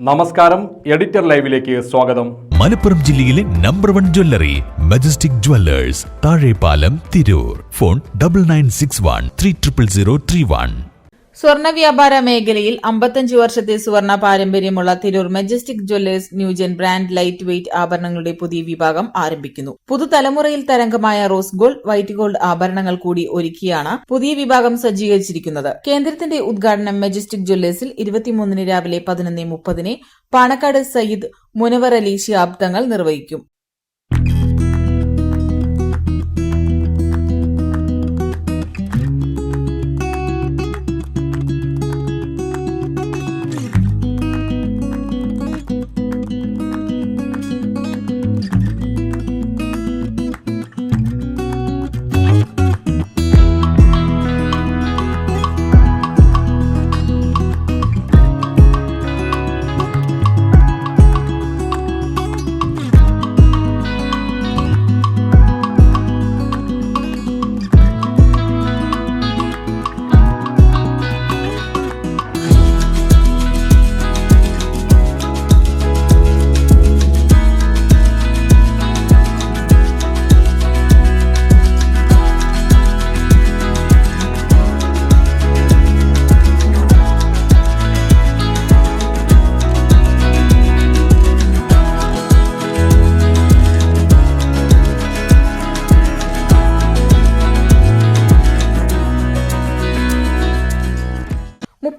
നമസ്കാരം എഡിറ്റർ ലൈവിലേക്ക് സ്വാഗതം. മലപ്പുറം ജില്ലയിലെ number one jewellery Majestic Jewellers Thazhepalam Tirur. Phone double nine six one three triple zero three one സ്വർണ വ്യാപാര മേഖലയിൽ അമ്പത്തഞ്ച് വർഷത്തെ സുവർണ പാരമ്പര്യമുള്ള Tirur Majestic Jewellers new gen brand light weight ആഭരണങ്ങളുടെ പുതിയ വിഭാഗം ആരംഭിക്കുന്നു. പുതുതലമുറയിൽ തരംഗമായ റോസ് ഗോൾഡ് വൈറ്റ് ഗോൾഡ് ആഭരണങ്ങൾ കൂടി ഒരുക്കിയാണ് പുതിയ വിഭാഗം സജ്ജീകരിച്ചിരിക്കുന്നത്. കേന്ദ്രത്തിന്റെ ഉദ്ഘാടനം മെജസ്റ്റിക് ജ്വല്ലേഴ്സിൽ ഇരുപത്തിമൂന്നിന് രാവിലെ പതിനൊന്ന് മുപ്പതിന് പാണക്കാട് സയ്യിദ് മുനവർ അലി ശിഹാബ് തങ്ങൾ നിർവഹിക്കും.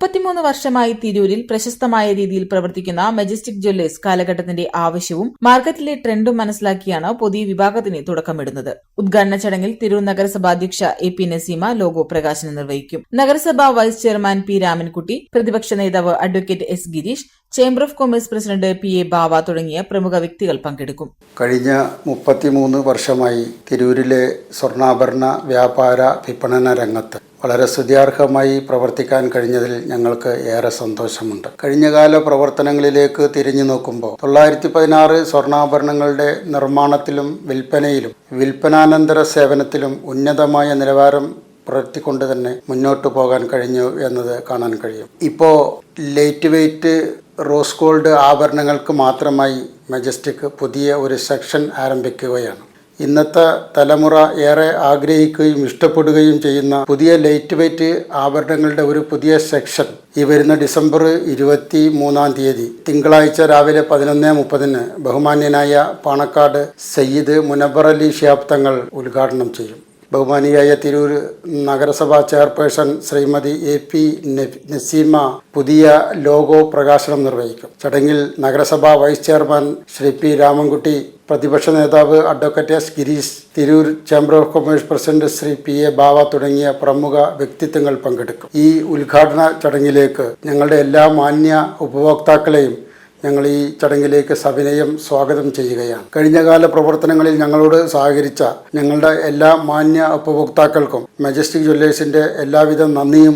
മുപ്പത്തിമൂന്ന് വർഷമായി തിരൂരിൽ പ്രശസ്തമായ രീതിയിൽ പ്രവർത്തിക്കുന്ന മെജസ്റ്റിക് ജ്വല്ലേഴ്സ് കാലഘട്ടത്തിന്റെ ആവശ്യവും മാർക്കറ്റിലെ ട്രെൻഡും മനസ്സിലാക്കിയാണ് പുതിയ വിഭാഗത്തിന് തുടക്കമിടുന്നത്. ഉദ്ഘാടന ചടങ്ങിൽ തിരൂർ നഗരസഭ അധ്യക്ഷ എ പി നസീമ ലോഗോ പ്രകാശനം നിർവഹിക്കും. നഗരസഭാ വൈസ് ചെയർമാൻ പി രാമൻകുട്ടി പ്രതിപക്ഷ നേതാവ് advocate S Girish chamber of commerce president P A Bava തുടങ്ങിയ പ്രമുഖ വ്യക്തികൾ പങ്കെടുക്കും. കഴിഞ്ഞ മുപ്പത്തിമൂന്ന് വർഷമായി തിരൂരിലെ സ്വർണാഭരണ വ്യാപാര വിപണന രംഗത്ത് വളരെ ശ്രുതിയാർഹമായി പ്രവർത്തിക്കാൻ കഴിഞ്ഞതിൽ ഞങ്ങൾക്ക് ഏറെ സന്തോഷമുണ്ട്. കഴിഞ്ഞകാല പ്രവർത്തനങ്ങളിലേക്ക് തിരിഞ്ഞു നോക്കുമ്പോൾ തൊള്ളായിരത്തി പതിനാറ് സ്വർണാഭരണങ്ങളുടെ നിർമ്മാണത്തിലും വിൽപ്പനയിലും വിൽപ്പനാനന്തര സേവനത്തിലും ഉന്നതമായ നിലവാരം പുലർത്തിക്കൊണ്ട് തന്നെ മുന്നോട്ട് പോകാൻ കഴിഞ്ഞു എന്നത് കാണാൻ കഴിയും. ഇപ്പോൾ ലൈറ്റ് വെയ്റ്റ് റോസ് ഗോൾഡ് ആഭരണങ്ങൾക്ക് മാത്രമായി മജസ്റ്റിക് പുതിയ ഒരു സെക്ഷൻ ആരംഭിക്കുകയാണ്. ഇന്നത്തെ തലമുറ ഏറെ ആഗ്രഹിക്കുകയും ഇഷ്ടപ്പെടുകയും ചെയ്യുന്ന പുതിയ ലൈറ്റ് വെയ്റ്റ് ആഭരണങ്ങളുടെ ഒരു പുതിയ സെക്ഷൻ ഈ വരുന്ന ഡിസംബർ ഇരുപത്തി മൂന്നാം തീയതി തിങ്കളാഴ്ച രാവിലെ പതിനൊന്ന് മുപ്പതിന് ബഹുമാന്യനായ പാണക്കാട് സയ്യിദ് മുനബർ അലി തങ്ങൾ ഉദ്ഘാടനം ചെയ്യും. ബഹുമാനിയായ തിരൂർ നഗരസഭാ chairperson Shrimati A P Naseema പുതിയ ലോഗോ പ്രകാശനം നിർവഹിക്കും. ചടങ്ങിൽ നഗരസഭാ vice chairman Shri P Ramankutty പ്രതിപക്ഷ നേതാവ് advocate S Girish Tirur chamber of commerce president Shri P A Bava തുടങ്ങിയ പ്രമുഖ വ്യക്തിത്വങ്ങൾ പങ്കെടുക്കും. ഈ ഉദ്ഘാടന ചടങ്ങിലേക്ക് ഞങ്ങളുടെ എല്ലാ മാന്യ ഉപഭോക്താക്കളെയും ഞങ്ങൾ ഈ ചടങ്ങിലേക്ക് സവിനയം സ്വാഗതം ചെയ്യുകയാണ്. കഴിഞ്ഞകാല പ്രവർത്തനങ്ങളിൽ ഞങ്ങളോട് സഹകരിച്ച ഞങ്ങളുടെ എല്ലാ മാന്യ ഉപഭോക്താക്കൾക്കും മജസ്റ്റിക് ജ്വല്ലേഴ്സിന്റെ എല്ലാവിധ നന്ദിയും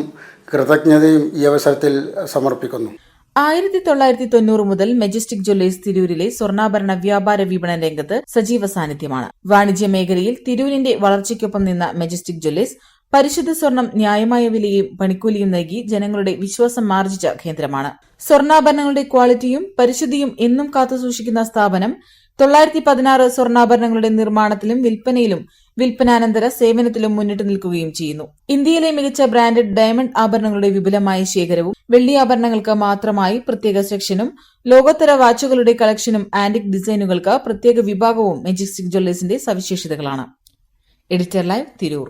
കൃതജ്ഞതയും ഈ അവസരത്തിൽ സമർപ്പിക്കുന്നു. ആയിരത്തി തൊള്ളായിരത്തി തൊണ്ണൂറ് മുതൽ മെജസ്റ്റിക് ജ്വല്ലേഴ്സ് തിരൂരിലെ സ്വർണാഭരണ വ്യാപാര വിപണന രംഗത്ത് സജീവ സാന്നിധ്യമാണ്. വാണിജ്യ മേഖലയിൽ തിരൂരിന്റെ വളർച്ചയ്ക്കൊപ്പം നിന്ന മെജസ്റ്റിക് ജ്വല്ലേഴ്സ് പരിശുദ്ധ സ്വർണം ന്യായമായ വിലയും പണിക്കൂലിയും നൽകി ജനങ്ങളുടെ വിശ്വാസം മാർജിച്ച കേന്ദ്രമാണ്. സ്വർണാഭരണങ്ങളുടെ ക്വാളിറ്റിയും പരിശുദ്ധിയും എന്നും കാത്തുസൂക്ഷിക്കുന്ന സ്ഥാപനം തൊള്ളായിരത്തി പതിനാറ് സ്വർണാഭരണങ്ങളുടെ നിർമ്മാണത്തിലും വിൽപ്പനയിലും വിൽപ്പനാനന്തര സേവനത്തിലും മുന്നിട്ട് നിൽക്കുകയും ചെയ്യുന്നു. ഇന്ത്യയിലെ മികച്ച ബ്രാൻഡഡ് ഡയമണ്ട് ആഭരണങ്ങളുടെ വിപുലമായ ശേഖരവും വെള്ളി ആഭരണങ്ങൾക്ക് മാത്രമായി പ്രത്യേക സെക്ഷനും ലോകോത്തര വാച്ചുകളുടെ കളക്ഷനും ആന്റിക് ഡിസൈനുകൾക്ക് പ്രത്യേക വിഭാഗവും മെജിസ്റ്റിക് ജ്വല്ലേഴ്സിന്റെ സവിശേഷതകളാണ്. Editor live Tirur.